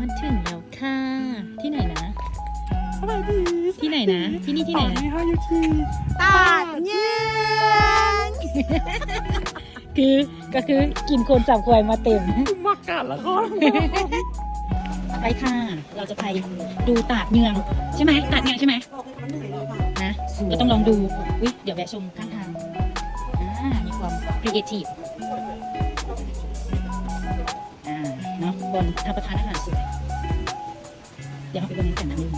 มาถึงแล้วค่ะ ที่ไหนนะสวัสดีที่ไหนนะ ที่นี่ที่ไหนตอนนะนี้เขาอยู่ที่ตาดเยืนคือก็คือกินคนจับควายมาเต็มมักกะแล้วก็ไปค่ะ เราจะไปดูตาดเมืองใช่ไหมตาดเมืองใช่ไหมนะ ก็ต้องลองดู อุ๊ย เดี๋ยวแวะชมข้างทาง อ่า มีความครีเอทีฟ เนาะบนทำประทานอาหารสวยเดี๋ยวเราไปดูกันนะนึง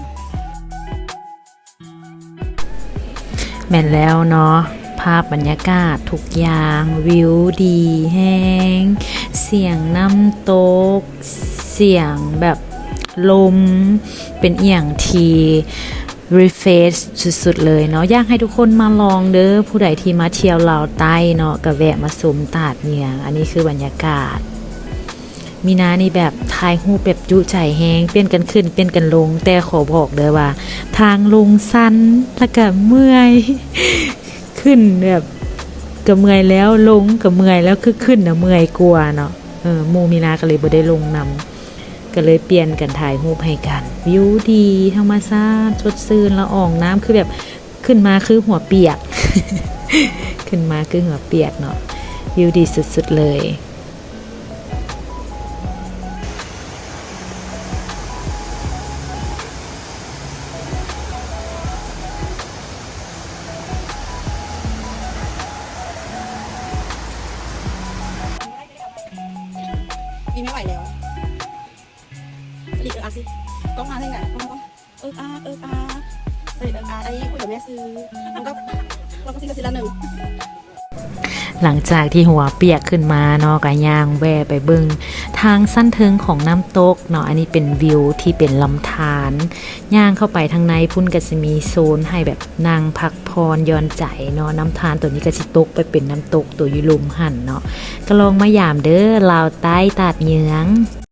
แม่นแล้วเนาะภาพบรรยากาศทุกอย่าง วิวดีแห้ง เสียงน้ำตก เสียงแบบลม เป็นเอียงที refresh สุดๆเลยเนาะอยากให้ทุกคนมาลองเด้อผู้ใดที่มาเที่ยวลาวใต้เนาะก็แวะมาสมตาดเมียง อันนี้คือบรรยากาศ มีนานี่แบบถ่ายรูปแบบจุใจแหงเป็นกันขึ้นเป็นกันลง แต่ขอบอกเด้อว่า ทางลงสั้นแล้วก็เมื่อย ขึ้นแบบก็เมื่อยแล้วลงก็เมื่อยแล้วคือขึ้นนะเมื่อยกลัวเนาะเออมูมีนาก็เลยบ่ได้ลงนำก็เลยเปลี่ยนกันถ่ายรูปให้กัน วิวดีธรรมชาติสดชื่นละอองน้ำคือแบบขึ้นมาคือหัวเปียก ขึ้นมาคือหัวเปียกเนาะวิวดีสุดๆเลย มีไม่ไหวแล้วผลิตเอออาสิกล้องมาที่ไหนกล้องเอออาเอออาผลิตเอออาไอ้คุยกับแม่ซื้อมันก็เราก็ซื้อกันทีละหนึ่ง หลังจากที่หัวเปียกขึ้นมาเนาะก็ย่างแวไปเบิงทางสั้นเทิงของน้ำตกเนาะอันนี้เป็นวิวที่เป็นลำธารย่างเข้าไปทางในพุ่นก็จะมีโซนให้แบบนั่งพักพรย้อนใจเนาะน้ำธารตัวนี้ก็สิตกไปเป็นน้ำตกตัวยุลุมหันเนาะก็ลองมายามเด้อลาวใต้ตาดเหยือง